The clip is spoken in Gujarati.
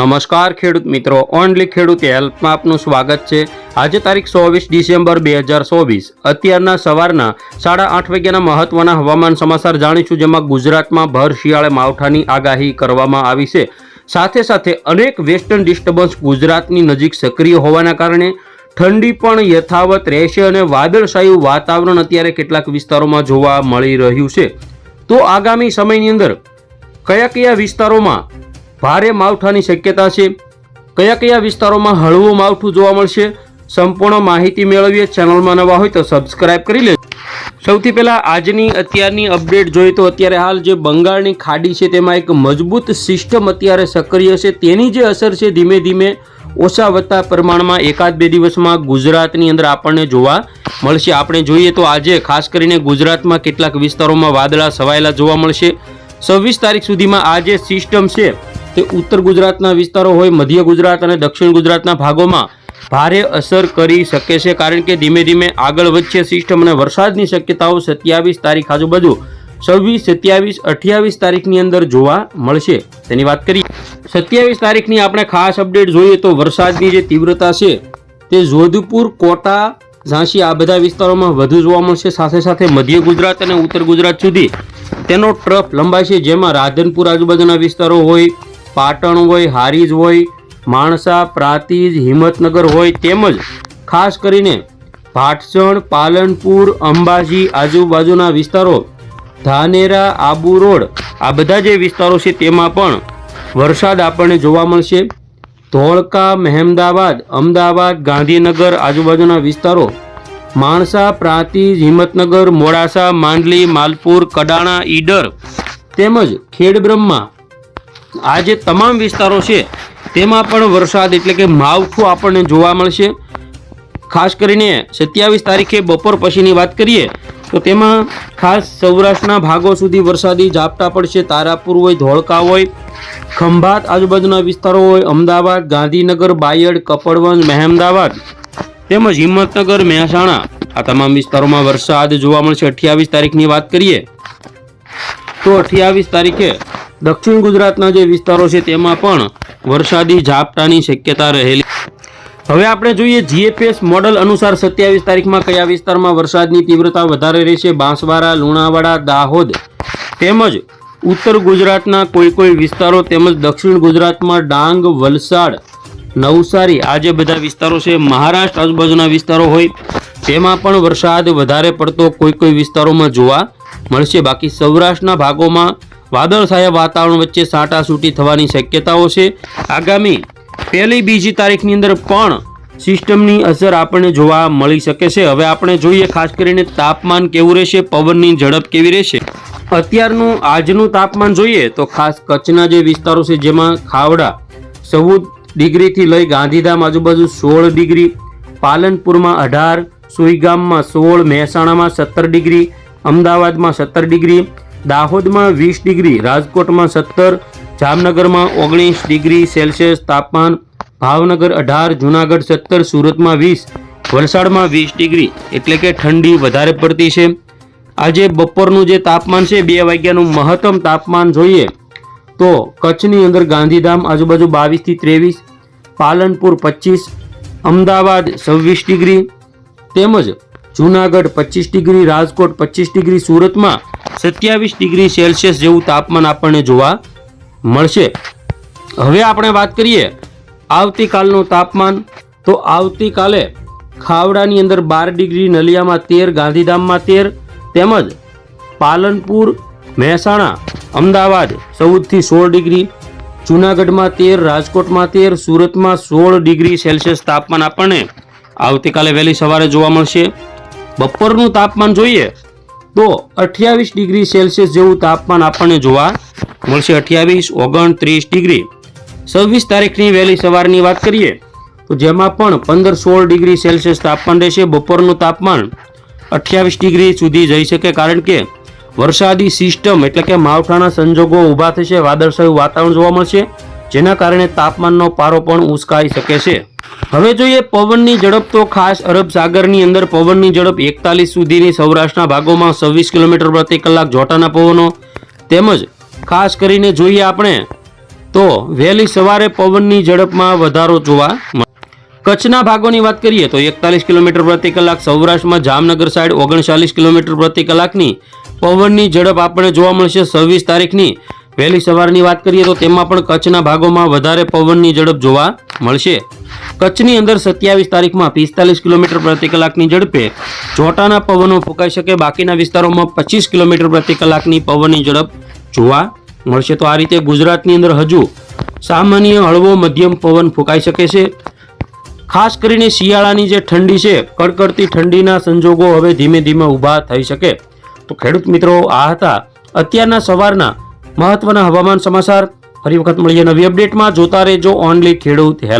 નમસ્કાર ખેડૂત મિત્રો, ઓનલી ખેડૂત હેલ્પમાં આપનું સ્વાગત છે. આજે તારીખ ચોવીસ ડિસેમ્બર બે હજાર ચોવીસ. અત્યારના સવારના સાડા આઠ વાગ્યાના મહત્વના હવામાન સમાચાર જાણીશું, જેમાં ગુજરાતમાં ભર, શિયાળે માવઠાની આગાહી કરવામાં આવી છે. સાથે સાથે અનેક વેસ્ટર્ન ડિસ્ટર્બન્સ ગુજરાતની નજીક સક્રિય હોવાના કારણે ઠંડી પણ યથાવત રહેશે અને વાદળછાયું વાતાવરણ અત્યારે કેટલાક વિસ્તારોમાં જોવા મળી રહ્યું છે. તો આગામી સમયની અંદર કયા કયા વિસ્તારોમાં ભારે માવઠાની શક્યતા છે. કયા કયા વિસ્તારોમાં હળવું માવઠું જોવા મળશે, સંપૂર્ણ માહિતી મેળવીએ ચેનલમાં નવા હોય તો સબસ્ક્રાઇબ કરી લેજો. સૌથી પહેલાં આજની અત્યારની અપડેટ જોઈએ તો અત્યારે હાલ જે બંગાળની ખાડી છે તેમાં એક મજબૂત સિસ્ટમ અત્યારે સક્રિય છે. તેની જે અસર છે ધીમે ધીમે ઓછા વધતા પ્રમાણમાં એકાદ બે દિવસમાં ગુજરાતની અંદર આપણને જોવા મળશે. આપણે જોઈએ તો આજે ખાસ કરીને ગુજરાતમાં કેટલાક વિસ્તારોમાં વાદળા છવાયેલા જોવા મળશે. છવ્વીસ તારીખ સુધીમાં આ જે સિસ્ટમ છે તે ઉત્તર ગુજરાતના વિસ્તારો હોય, મધ્ય ગુજરાત અને દક્ષિણ ગુજરાતના ભાગોમાં ભારે અસર કરી શકે છે, કારણ કે ધીમે ધીમે આગળ વધશે સિસ્ટમ અને વરસાદની શક્યતાઓ સત્યાવીસ તારીખ આજુબાજુ છવ્વીસ, સત્યાવીસ, અઠ્યાવીસ તારીખની અંદર જોવા મળશે. તેની વાત કરીએ, સત્યાવીસ તારીખની આપણે ખાસ અપડેટ જોઈએ તો વરસાદની જે તીવ્રતા છે તે જોધપુર, કોટા, ઝાંસી આ બધા વિસ્તારોમાં વધુ જોવા મળશે. સાથે સાથે મધ્ય ગુજરાત અને ઉત્તર ગુજરાત સુધી તેનો ટ્રફ લંબાશે જેમાં રાધનપુર આજુબાજુના વિસ્તારો હોય પાટણ હોય, હારીજ હોય, માણસા, પ્રાંતિજ, હિંમતનગર હોય તેમજ ખાસ કરીને ભાટસણ, પાલનપુર, અંબાજી આજુબાજુના વિસ્તારો, ધાનેરા, આબુ રોડ, આ બધા જે વિસ્તારો છે તેમાં પણ વરસાદ આપણને જોવા મળશે. ધોળકા, મહેમદાવાદ, અમદાવાદ, ગાંધીનગર આજુબાજુના વિસ્તારો, માણસા, પ્રાંતિજ, હિંમતનગર, મોડાસા, માંડલી, માલપુર, કડાણા, ઈડર તેમજ ખેડબ્રહ્મા આ જે તમામ વિસ્તારો છે, તેમાં પણ વરસાદ એટલે કે માવઠું આપણને જોવા મળશે. ખાસ કરીને સત્યાવીસ તારીખે બપોર પછીની વાત કરીએ, તો તેમાં ખાસ સૌરાષ્ટ્રના ભાગો સુધી વરસાદી ઝાપટા પડશે. તારાપુર હોય, ધોળકા હોય, ખંભાત આજુબાજુના વિસ્તારો હોય, અમદાવાદ, ગાંધીનગર, બાયડ, કપડવંજ, મહેમદાવાદ તેમજ હિંમતનગર, મહેસાણા આ તમામ વિસ્તારોમાં વરસાદ જોવા મળશે. અઠ્યાવીસ તારીખની વાત કરીએ, તો અઠ્યાવીસ તારીખે દક્ષિણ ગુજરાતના જે વિસ્તારો છે તેમાં પણ વરસાદી ઝાપટાની શક્યતા રહેલી. હવે આપણે જોઈએ જીએપીએસ મોડલ અનુસાર સત્યાવીસ તારીખમાં કયા વિસ્તારમાં વરસાદની તીવ્રતા વધારે રહેશે? બાંસવાડા, લુણાવાડા, દાહોદ તેમજ ઉત્તર ગુજરાતના કોઈ કોઈ વિસ્તારો તેમજ દક્ષિણ ગુજરાતમાં ડાંગ, વલસાડ, નવસારી આ જે બધા વિસ્તારો છે, મહારાષ્ટ્ર આજુબાજુના વિસ્તારો હોય, તેમાં પણ વરસાદ વધારે પડતો કોઈ કોઈ વિસ્તારોમાં જોવા મળશે. બાકી સૌરાષ્ટ્રના ભાગોમાં વાદળછાયા વાતાવરણ વચ્ચે સાટાસૂટી થવાની શક્યતાઓ છે. આગામી પહેલી બીજી તારીખની અંદર પણ સિસ્ટમની અસર આપણને જોવા મળી શકે છે. હવે આપણે જોઈએ ખાસ કરીને તાપમાન કેવું રહેશે, પવનની ઝડપ કેવી રહેશે. અત્યારનું આજનું તાપમાન જોઈએ તો ખાસ કચ્છના જે વિસ્તારો છે, જેમાં ખાવડા ચૌદ ડિગ્રીથી લઈ ગાંધીધામ આજુબાજુ સોળ ડિગ્રી, પાલનપુરમાં અઢાર, સુઈગામમાં સોળ, મહેસાણામાં સત્તર ડિગ્રી, અમદાવાદમાં સત્તર ડિગ્રી દાહોદમાં વીસ ડિગ્રી, રાજકોટમાં સત્તર, જામનગરમાં ઓગણીસ ડિગ્રી સેલ્સિયસ તાપમાન, ભાવનગર અઢાર, જુનાગઢ સત્તર, સુરતમાં વીસ, વલસાડમાં વીસ ડિગ્રી, એટલે કે ઠંડી વધારે પડતી છે. આજે બપોરનું જે તાપમાન છે, બે વાગ્યાનું મહત્તમ તાપમાન જોઈએ તો કચ્છની અંદર ગાંધીધામ આજુબાજુ બાવીસથી ત્રેવીસ, પાલનપુર પચીસ, અમદાવાદ છવ્વીસ ડિગ્રી, તેમજ જુનાગઢ પચીસ ડિગ્રી, રાજકોટ પચીસ ડિગ્રી, સુરતમાં સત્યાવીસ ડિગ્રી સેલ્સિયસ જેવું તાપમાન આપણને જોવા મળશે. હવે આપણે વાત કરીએ આવતીકાલનું તાપમાન. તો આવતીકાલે ખાવડાની અંદર બાર ડિગ્રી, નલિયામાં તેર, ગાંધીધામમાં તેર, તેમજ પાલનપુર, મહેસાણા, અમદાવાદ ચૌદથી સોળ ડિગ્રી, જૂનાગઢમાં તેર, રાજકોટમાં તેર, સુરતમાં સોળ ડિગ્રી સેલ્સિયસ તાપમાન આપણને આવતીકાલે વહેલી સવારે જોવા મળશે. બપોરનું તાપમાન જોઈએ તો અઠ્યાવીસ ડિગ્રી સેલ્સિયસ જેવું તાપમાન આપણને જોવા મળશે. અઠ્યાવીસ, ઓગણત્રીસ ડિગ્રી. છવ્વીસ તારીખની વહેલી સવારની વાત કરીએ, તો જેમાં પણ પંદર સોળ ડિગ્રી સેલ્સિયસ તાપમાન રહેશે. બપોરનું તાપમાન અઠ્યાવીસ ડિગ્રી સુધી જઈ શકે, કારણ કે વરસાદી સિસ્ટમ એટલે કે માવઠાના સંજોગો ઊભા થશે, વાદળછાયું વાતાવરણ જોવા મળશે. જેના કારણે તાપમાનનો પારો પણ ઉંચકાઈ શકે છે. હવે જોઈએ પવનની ઝડપ તો ખાસ અરબ સાગરની અંદર પવનની ઝડપ એકતાલીસ સુધીની સૌરાષ્ટ્રના ભાગોમાં છવ્વીસ કિલોમીટર પ્રતિ કલાક જોટાના પવનો. તેમજ ખાસ કરીને જોઈએ આપણે તો વહેલી સવારે પવનની ઝડપમાં વધારો જોવા કચ્છના ભાગોની વાત કરીએ તો એકતાલીસ કિલોમીટર પ્રતિ કલાક, સૌરાષ્ટ્રમાં જામનગર સાઈડ ઓગણચાલીસ કિલોમીટર પ્રતિ કલાકની પવનની ઝડપ આપણને જોવા મળશે છવ્વીસ તારીખની. વહેલી સવારની વાત કરીએ તો તેમાં પણ કચ્છના ભાગોમાં વધારે પવનની ઝડપ જોવા મળશે. કચ્છની અંદર સત્યાવીસ તારીખમાં પિસ્તાલીસ કિલોમીટર પ્રતિ કલાકની ઝડપે ચોટાના પવનો ફૂંકાઈ શકે. બાકીના વિસ્તારોમાં પચીસ કિલોમીટર પ્રતિ કલાકની પવનની ઝડપ જોવા મળશે. તો આ રીતે ગુજરાતની અંદર હજુ સામાન્ય હળવો મધ્યમ પવન ફૂંકાઈ શકે છે. ખાસ કરીને શિયાળાની જે ઠંડી છે, કડકડતી ઠંડીના સંજોગો હવે ધીમે ધીમે ઊભા થઈ શકે. તો ખેડૂત મિત્રો આ હતા અત્યારના સવારના મહત્વના હવામાન સમાચાર. ફરી વખત મળીએ નવી અપડેટમાં. જોતા રહેજો ઓનલી ખેડૂત હેલ્પ.